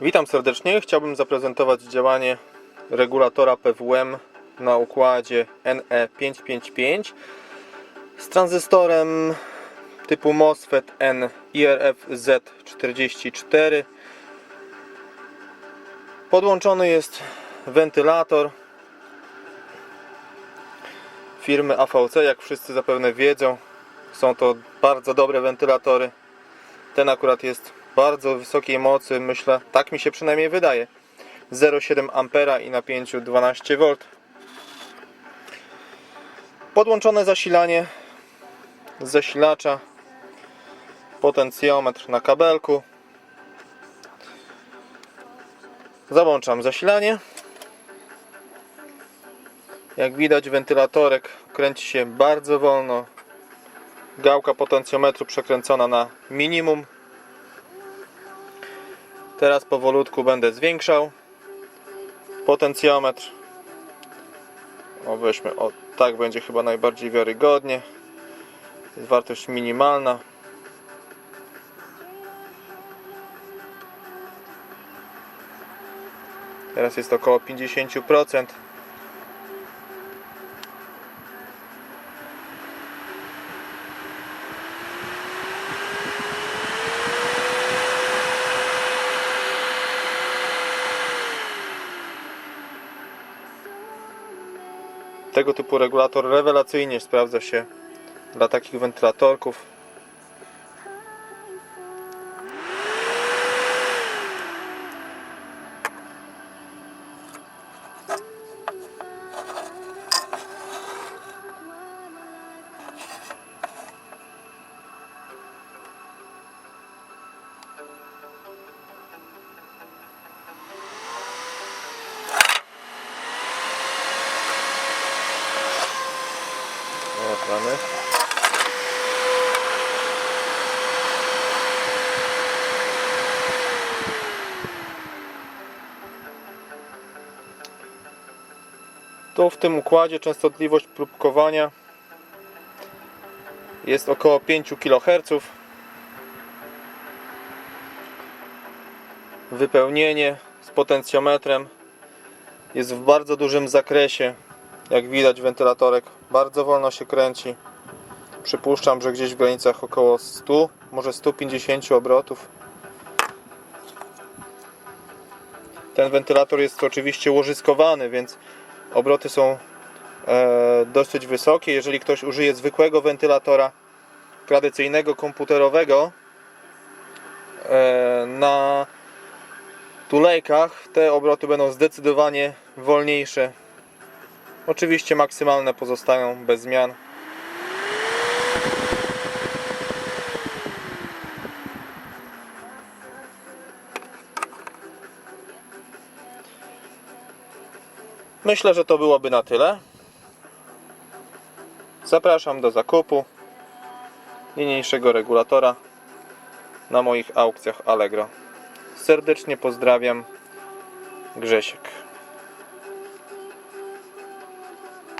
Witam serdecznie. Chciałbym zaprezentować działanie regulatora PWM na układzie E NE555 z tranzystorem typu MOSFET N IRF Z44. Podłączony jest wentylator firmy AVC, jak wszyscy zapewne wiedzą. Są to bardzo dobre wentylatory. Ten akurat jest bardzo wysokiej mocy, myślę, tak mi się przynajmniej wydaje. 0,7 ampera i napięciu 12 V. Podłączone zasilanie z zasilacza, potencjometr na kabelku. Załączam zasilanie. Jak widać wentylatorek kręci się bardzo wolno. Gałka potencjometru przekręcona na minimum. Teraz powolutku będę zwiększał potencjometr. O weźmy, o tak będzie chyba najbardziej wiarygodnie. Jest wartość minimalna. Teraz jest około 50%. Tego typu regulator rewelacyjnie sprawdza się dla takich wentylatorków. O. Tu w tym układzie częstotliwość próbkowania jest około 5 kHz. Wypełnienie z potencjometrem jest w bardzo dużym zakresie. Jak widać wentylatorek bardzo wolno się kręci. Przypuszczam, że gdzieś w granicach około 100, może 150 obrotów. Ten wentylator jest oczywiście łożyskowany, więc obroty są e, dosyć wysokie. Jeżeli ktoś użyje zwykłego wentylatora tradycyjnego, komputerowego e, na tulejkach, te obroty będą zdecydowanie wolniejsze. Oczywiście maksymalne pozostają bez zmian. Myślę, że to byłoby na tyle. Zapraszam do zakupu niniejszego regulatora na moich aukcjach Allegro. Serdecznie pozdrawiam. Grzesiek.